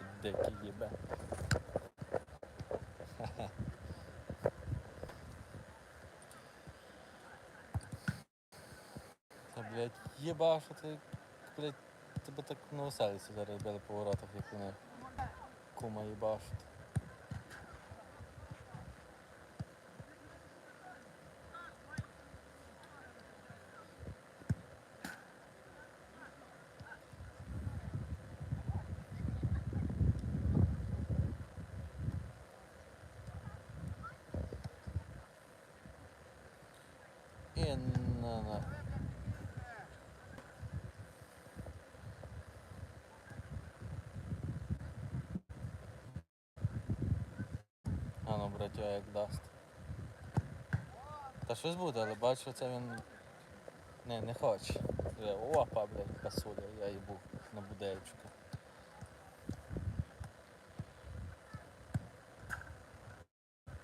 Ці дикий їбе. Та, блядь, їба, що ти, блядь, тебе так на оселі зараз били по воротах, як вони кума їбашуть. І на, на. А ну, як дасть. Та щось буде, але бачу, це він. Не, не хоче. Опа, блядь, касуля, я їбу на будельчику.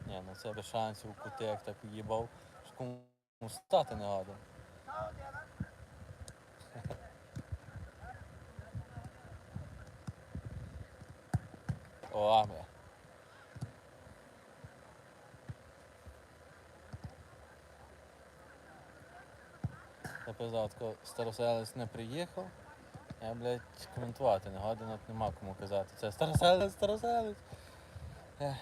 Ні, ну це без шансів кути, як так їбав, що кому стати не гадав. О, аме. Писав, староселець не приїхав. Я, блядь, коментувати не годен, от нема кому казати. Це староселець, староселець. Це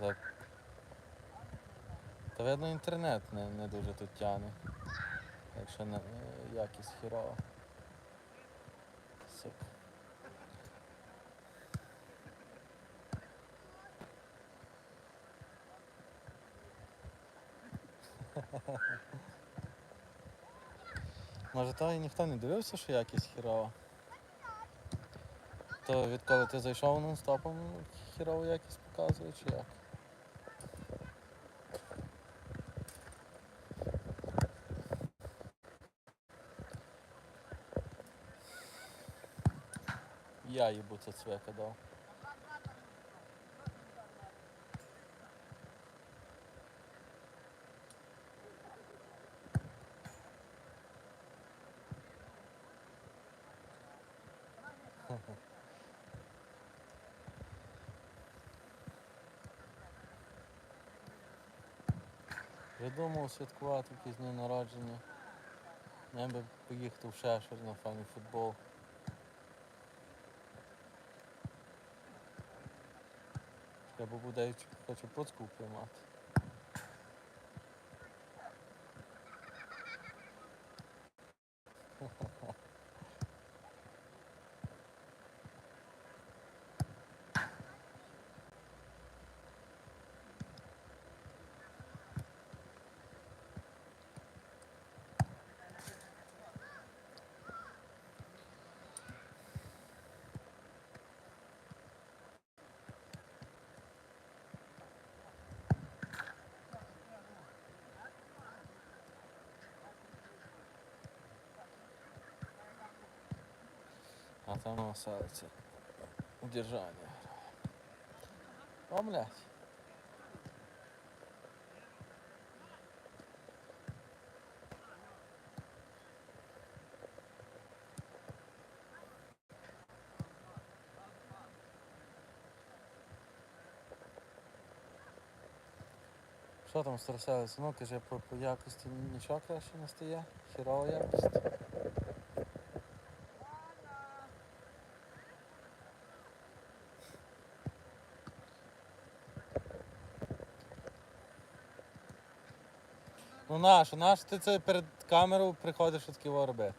так. Та видно інтернет не, не дуже тут тяне. Якщо не, е, якість хірова. Сука. Може то і ніхто не дивився, що якість хірова? То відколи ти зайшов нон-стопом хірову якість показує чи як? Я їбу це цвека дав. Думав святкувати якісь дні народження. Я би поїхати в Шешер на фані футбол. Я б буде хочу поцку приймати. А там на селиться. Удержание. О, блядь. Що там староселець? Ну, каже, по, по якості нічого краще не стає. Хірова якість. Наш, наш ти це перед камерою приходиш от ківо робити.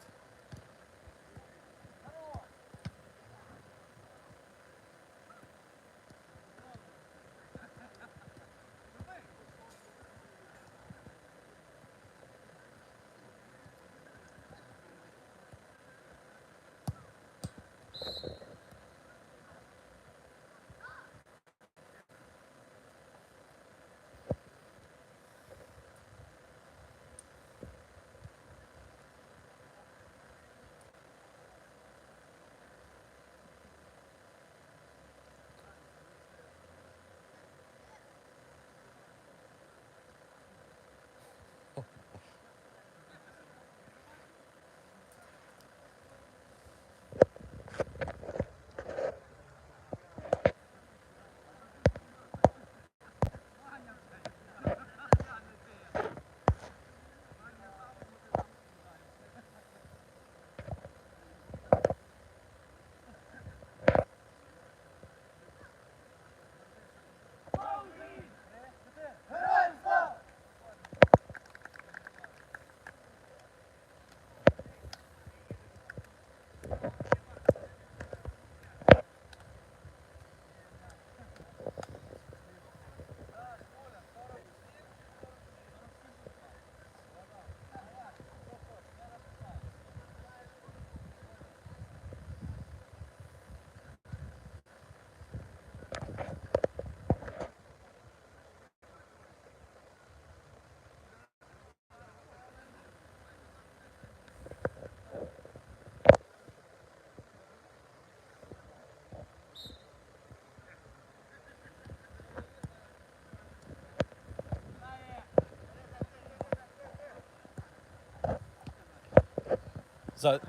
За...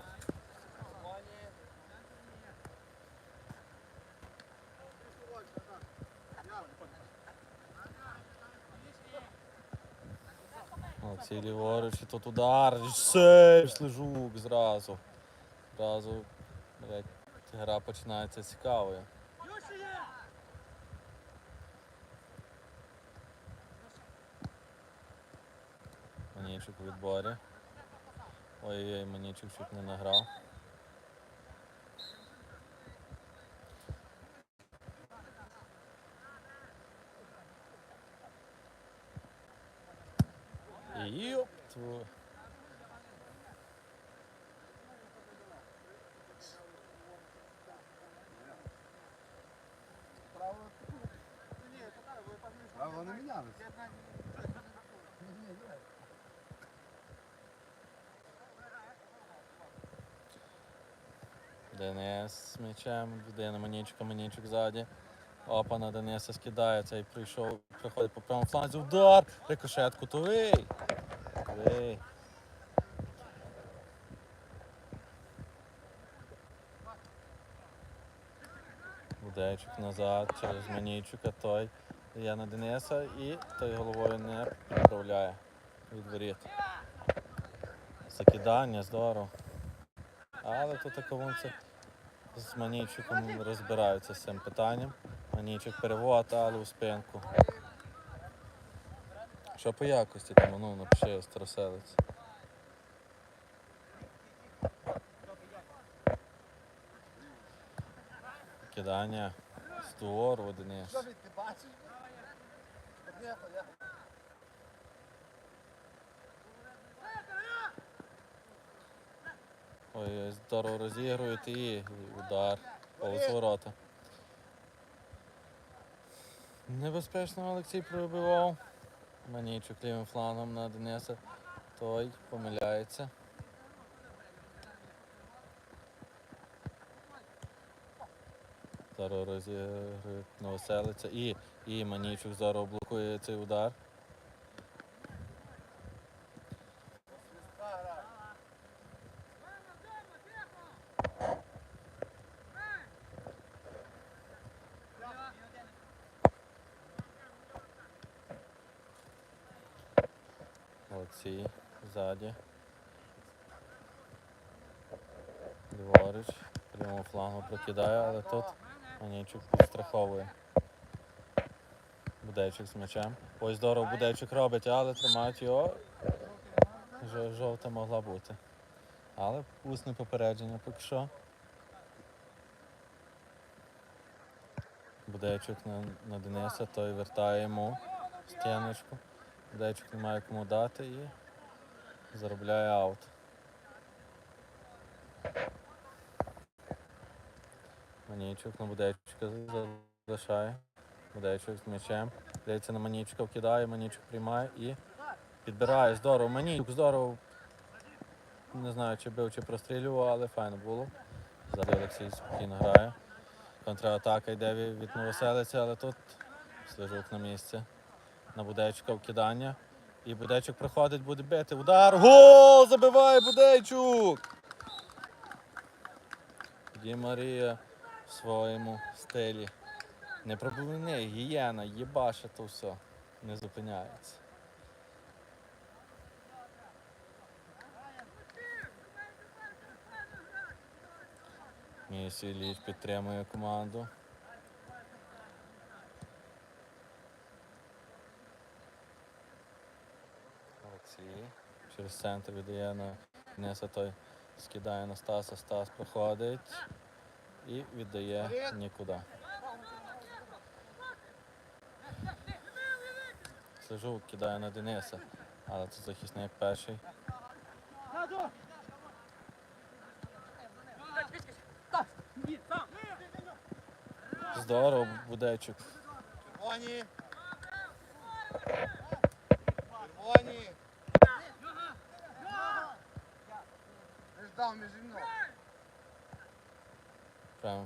Олексій ліворуч, і тут удар, і сейв, слежук зразу. Зразу, блядь, гра починається цікавою. Манічик у відборі. м'ячик, щоб не награв. Йоп твою. А вони мінялися. Денис з м'ячем, йде на Манічка, Манічик ззаді. Опа на Дениса скидає, цей прийшов, приходить по правому фланзі, удар, рикошет кутовий. Кутовий. Будечик назад через Манічука, той є на Дениса і той головою не підправляє від воріт. Закидання, здорово. Але тут таковунці з Манійчуком розбираються з цим питанням. Манійчик перевод, але у спинку. Що по якості там, ну, напиши староселець. Кидання з двору Денис. Що ти бачиш? Ні, то я. Ой, здорово розігрують і удар. Повз. Небезпечно Олексій пробивав. Манічок лівим флангом на Дениса. Той помиляється. Здорово розігрують новоселиця. І, і Манічок здорово блокує цей удар. Олексій ззаді. Ліворуч. Прямого флангу прокидає, але тут Манічук підстраховує. Будейчик з м'ячем. Ось здорово Будейчик робить, але тримають його. Жовта могла бути. Але усне попередження поки що. Будейчик на, на Дениса, той вертає йому стіночку. Будейчик не має кому дати і заробляє аут. Манічук на Будейчика залишає. Будейчук з м'ячем. Дається на Манічука, вкидає, Манічук приймає і підбирає. Здорово. Манічук здорово. Не знаю, чи бив, чи прострілював, але файно було. Зараз Олексій спокійно грає. Контратака йде від Новоселиця, але тут слежук на місці. На Будейчука вкидання. І Будейчук проходить, буде бити. Удар! Гол! Забиває Будейчук! Ді Марія в своєму стилі. Не пробивний, гієна, їбаше то все. Не зупиняється. Місій Ліч підтримує команду. Олексій центр віддає на Неса той скидає на Стаса, Стас проходить і віддає нікуди. Сижу, кидає на Дениса, але це захисник перший. Здорово, Будечук. Червоні.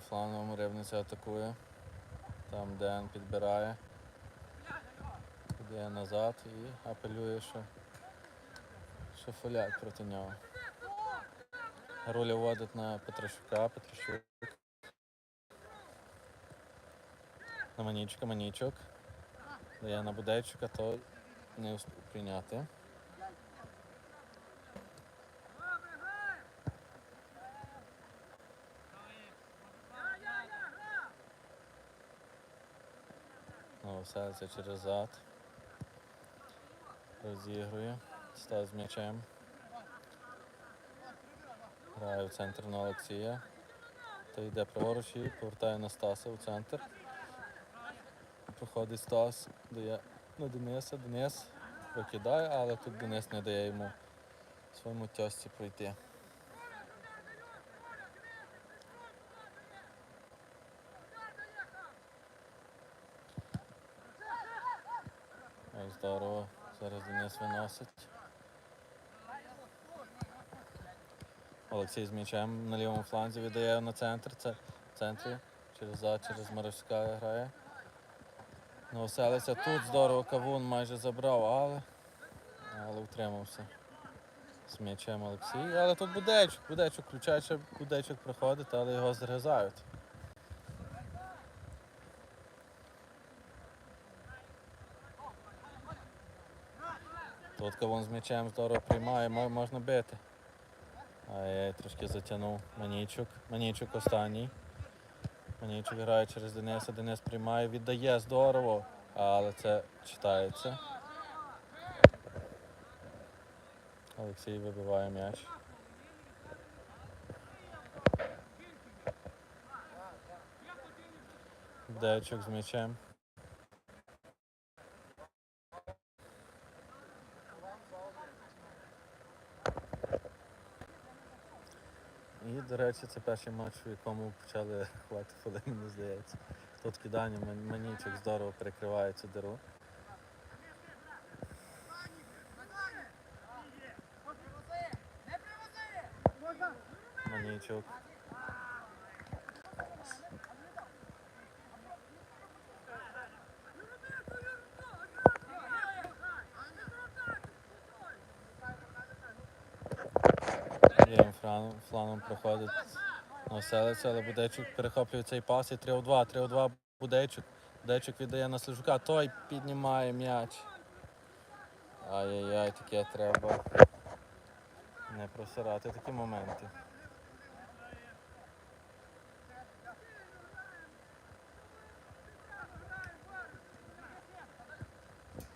Флангом Рибниця атакує. Там Ден підбирає. Іде назад і апелює, що, фоляк проти нього. Руля вводить на Петрощука, Петрощук. На Манічка, Манічок. Дає на Будейчука, то не успів прийняти. Селиться через зад. Розігрує. Став з м'ячем. Грає в центр на Олексія. Та йде праворуч і повертає на Стаса у центр. Проходить Стас, дає на Дениса. Денис прокидає, але тут Денис не дає йому своєму тьості пройти. Ой, здорово. Зараз виносить. Олексій з м'ячем на лівому фланзі віддає на центр. Це в центрі. Через зад, через Маришка грає. Новоселиця тут здорово кавун майже забрав, але, але утримався. З м'ячем Олексій. Але тут Будечок, Будечок включає, ще Будечок приходить, але його зрізають. Тут кавун з м'ячем здорово приймає, можна бити. Ай, трошки затягнув Манічук. Манічук останній. Манічук грає через Дениса, Денис приймає, віддає здорово, але це читається. Олексій вибиває м'яч. Дечок з м'ячем. І, до речі, це перший матч, в якому почали рахувати фоли, мені здається. Тут кидання Ман- манічок здорово перекриває цю диру. Манічок. Франом- фланом проходить Оселиця, але Будечук перехоплює цей пас і 3 у 2. 3-2 Будечук. Будечук віддає на Слежука. Той піднімає м'яч. Ай-яй-яй, таке треба. Не просирати такі моменти.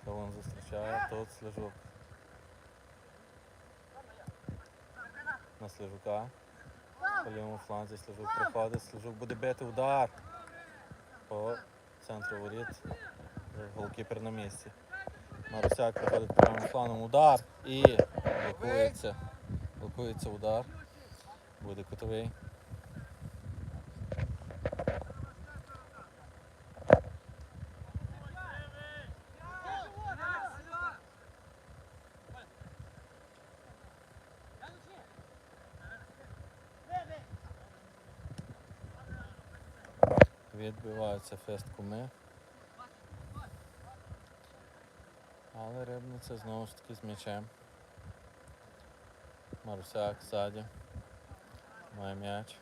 Кавун зустрічає, тут Слежук. Слежука. По лівому фланзі Слежук приходить, Слежук буде бити удар. По центру воріт. Голкіпер на місці. Марусяк проходить правим фланом. Удар і блокується. Блокується удар. Буде кутовий. Відбиваються фест. Але рибниця знову ж таки з м'ячем. Марусяк ззаді. Має м'яч.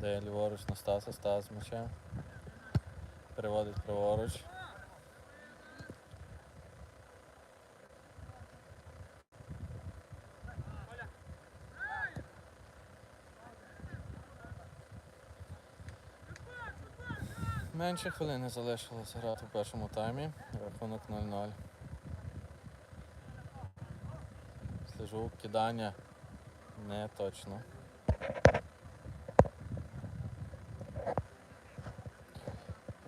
Дає ліворуч на Стаса, Стас з м'ячем. Переводить праворуч. Менше хвилини залишилося грати в першому таймі. Рахунок 0-0. Слежу, кидання не точно.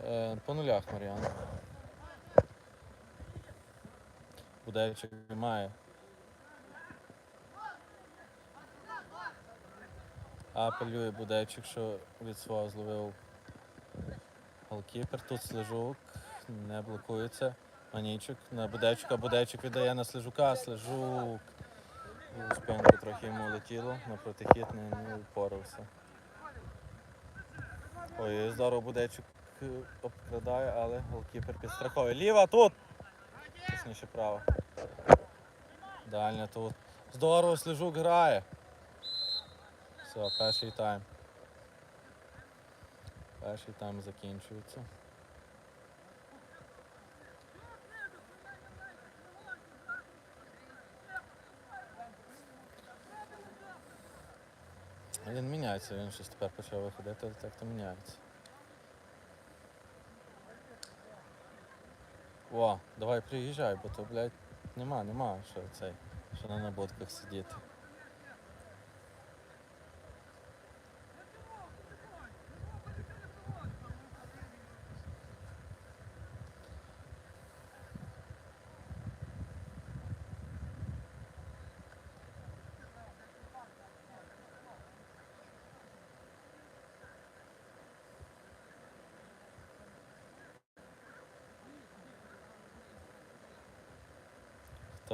Е, по нулях Мар'ян. Будевичик має. Апелює Будевчик, що від свого зловив голкіпер. Тут Слежук не блокується. Манічик на Будечка. Будечик віддає на Слежука. Слежук. У спинку трохи йому летіло, на протихід не, впорався. Ой, здорово Будечик е, обкрадає, але голкіпер підстраховує. Ліва тут! Тісніше право. Дальня тут. Здорово, Слежук грає. Все, перший тайм. Перший тайм закінчується. Він міняється, він щось тепер почав виходити, так то міняється. О, давай приїжджай, бо то, блядь, нема, нема, що цей, що на набудках сидіти.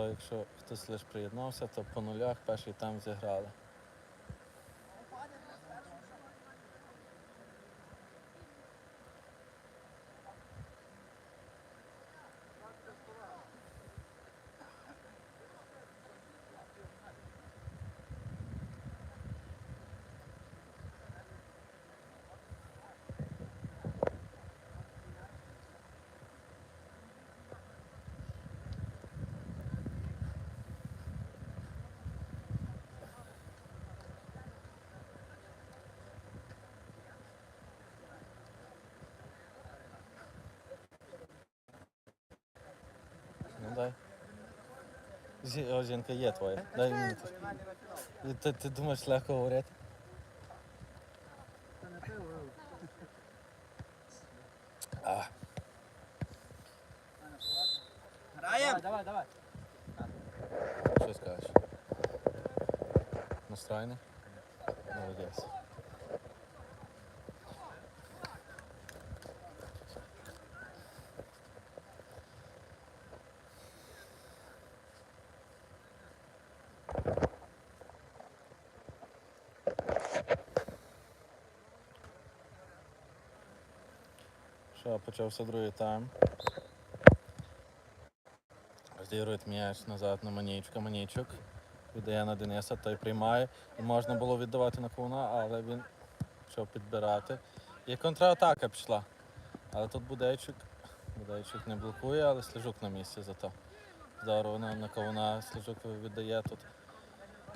Якщо хтось лише приєднався, то по нулях перший тайм зіграли. Зі, о, жінка є твоя. Дай мені. трошки. І Ти, ти думаєш легко говорити? А, Граємо! Давай, давай. що скажеш? Настроєний? Молодець. Почався другий тайм. Розігрують м'яч назад на Манічка. Манічок віддає на Дениса, той приймає. Можна було віддавати на Ковна, але він почав підбирати. І контратака пішла. Але тут Будейчук. Будейчук не блокує, але Сліжук на місці зато. Здорово на Ковна. Сліжук віддає тут.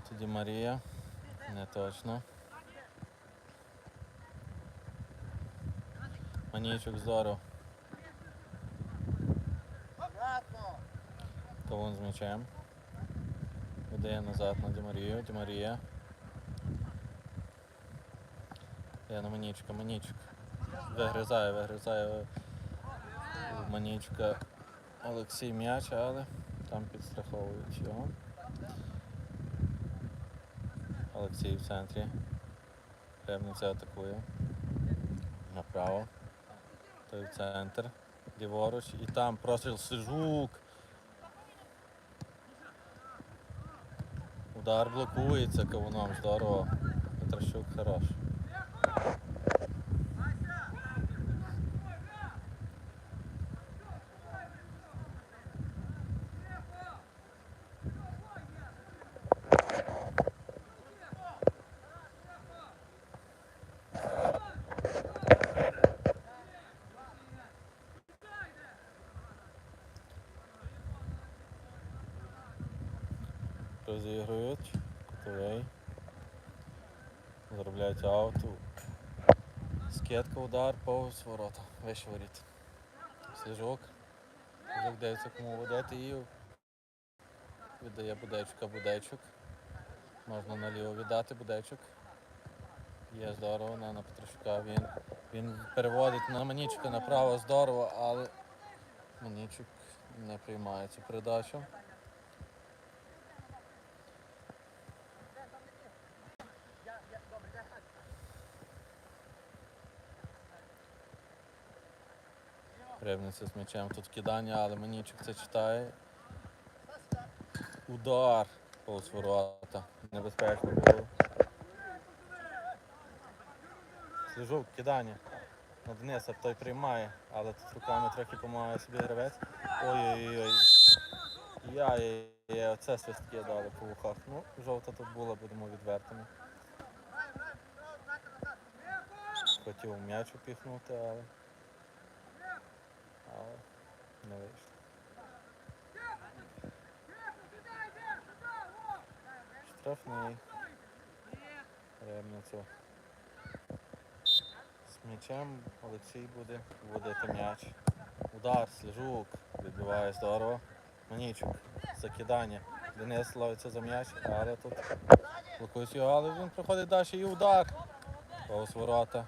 Тоді Марія. Не точно. Манічок. Обратно. Кавун з м'ячем. Видає назад на Дімарію. Дімарія. Я на Манічка, Манічок. Вигризає, вигризає Манічка Олексій м'яч, але там підстраховують його. Олексій в центрі. Ребниця атакує. Направо. Той в центр. Ліворуч. І там простріл Сижук. Удар блокується кавуном, здорово. Петрощук хорош. Розігрують. Кутовий. Заробляють ауту. Скидка, удар, повз ворота. Вище воріт. Сліжок. Сліжок дивиться, кому водити і віддає Будейчука Будейчук. Можна наліво віддати Будейчук. Є здорово на, Петрощука. Він, він переводить на Манічука направо здорово, але Манічук не приймає цю передачу. Рибниця з м'ячем тут кидання, але Манічик це читає. Удар повз ворота. Небезпечно було. Сліжук, кидання. На Дениса той приймає, але тут руками трохи допомагає собі гравець. Ой-ой-ой. Яй, оце свистки дали по вухах. Ну, жовта тут була, будемо відвертими. хотів м'яч упіхнути, але не вийшло. Штрафний. Ремницю. З м'ячем Олексій буде вводити м'яч. Удар, Сліжук, відбиває здорово. Манічук, закидання. Денис ловиться за м'яч, але тут блокують його, але він проходить далі і удар. Повз ворота.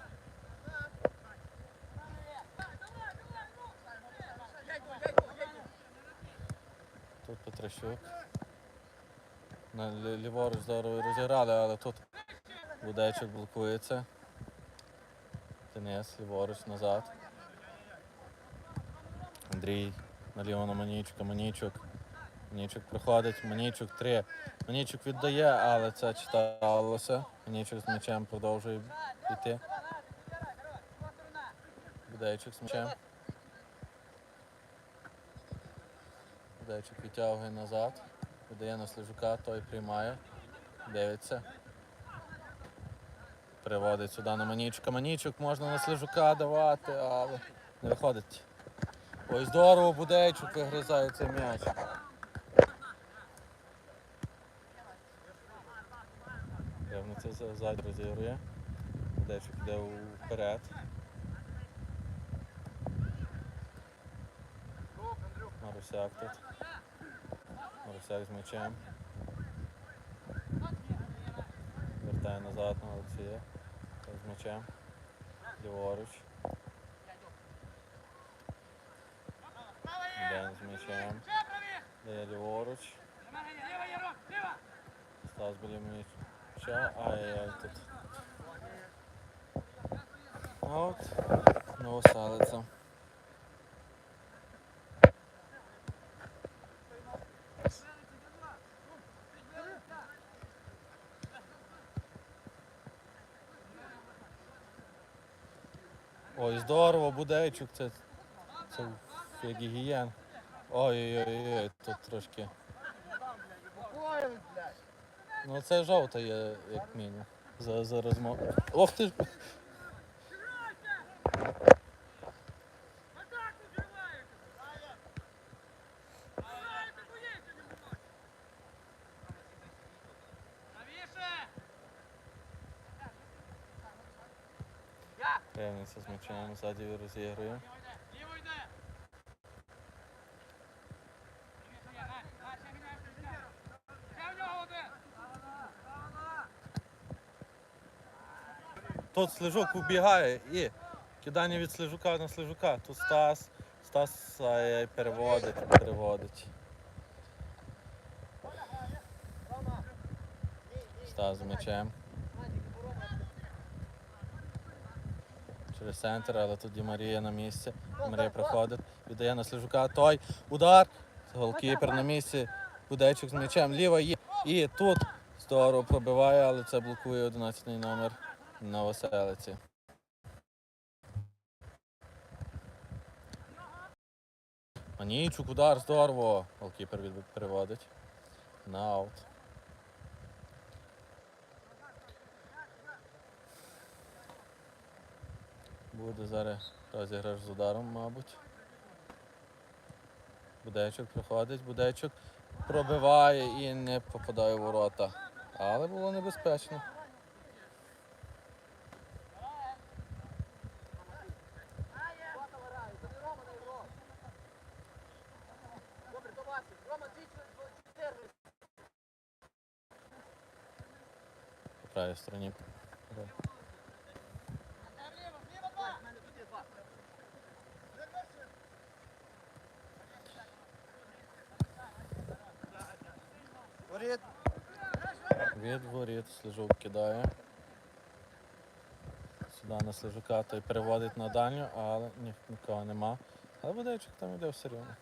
Тут Петрощук. На ліворуч здорово розіграли, але тут Будечок блокується. Денис ліворуч назад. Андрій наліво на Манічука. Манічук. Манічук приходить. Манічук три. Манічук віддає, але це читалося. Манічук з м'ячем продовжує йти. Будейчик з м'ячем. Будейчик відтягує назад. Видає на Слежука, той приймає. Дивиться. Приводить сюди на Манічука. Манічук можна на Слежука давати, але не виходить. Ой, здорово, Будейчук вигризає цей м'яч. Явно це за- ззаді розігрує. Будейчук йде вперед. Марусяк тут. Марусяк з м'ячем. Вертає назад на Олексія. З м'ячем. Ліворуч. Ден з м'ячем. Дає ліворуч. Стас біля м'яча. Ай-яй тут. Аут. Новоселиця. Ой, здорово, Будейчук, це, це як гігієн. Ой-ой-ой, тут трошки. Ну це жовта є, як мінімум. За, за розмову. Ох ти ж. М'ячем, ззаді розігрує. Тут слежук убігає і кидання від слежука на слежука. Тут Стас. Стас переводить, переводить. Стас з м'ячем. Центр, але тут Ді Марія на місці. Марія проходить, віддає на слежука. Той удар. Голкіпер на місці. Будечок з м'ячем. Ліва є. І тут здорово пробиває, але це блокує 11 номер Новоселиці. Манічук, удар, здорово. Голкіпер переводить. На аут. Буде зараз розіграш з ударом, мабуть. Будечок приходить, Будечок пробиває і не попадає в ворота. Але було небезпечно. Правій стороні. У мене тут є два. Воріт. Від воріт слежук кидає. Сюди на слежука той переводить на дальню, але нікого нема. Але водичок там іде все рівно.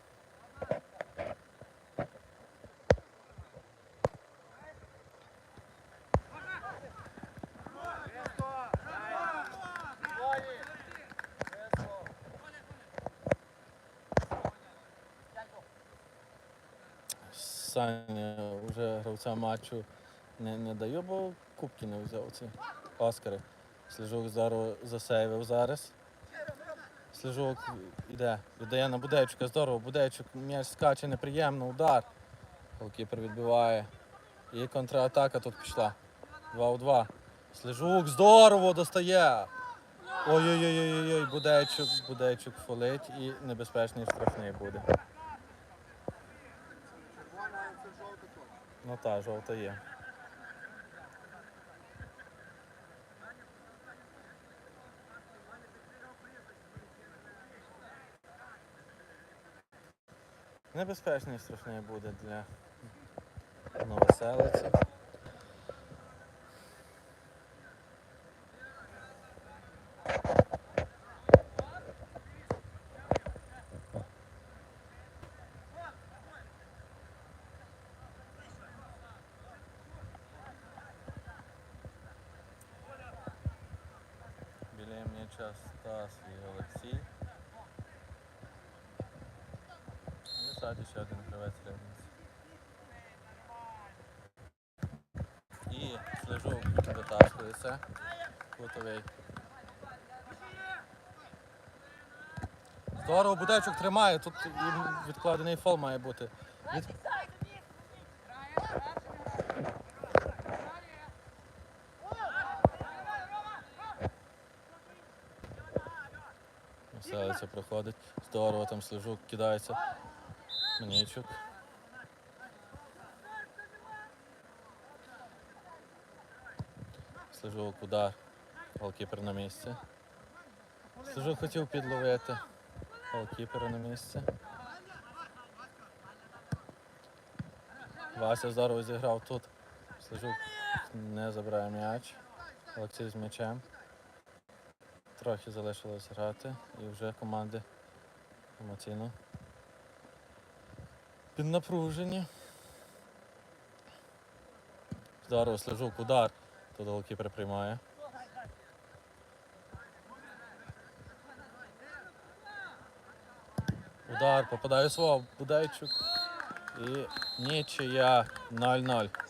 Саня вже гравця матчу не, не даю, бо кубки не взяв ці Оскари. Слежук здорово засейвив зараз. Слежук іде, віддає на Будейчука. Здорово, Будейчук м'яч скаче неприємно, удар. Голкіпер відбиває. І контратака тут пішла. 2 у 2. Слежук здорово достає. Ой-ой-ой, Будейчук, Будейчук фолить і небезпечний штрафний буде. Червона, це жовта точка. Ну так, жовта є. Небезпечний страшний буде для новоселиців. Біля Стас і Олексій. І ззаді ще один гравець рядниці. І слежук дотаскується. Кутовий. Здорово, Будечок тримає. Тут відкладений фол має бути. Від... Селиця проходить. Здорово, там слежук кидається. Манічук. Слежук удар. Голкіпер на місці. Слежук хотів підловити. Голкіпера на місці. Вася здорово зіграв тут. Слежук не забирає м'яч. Олексій з м'ячем. Трохи залишилось грати і вже команди емоційно піднапружені. Здорово, слежук, удар. Тут голкіпер приймає. Удар попадає свого Будайчук. І нічия 0-0.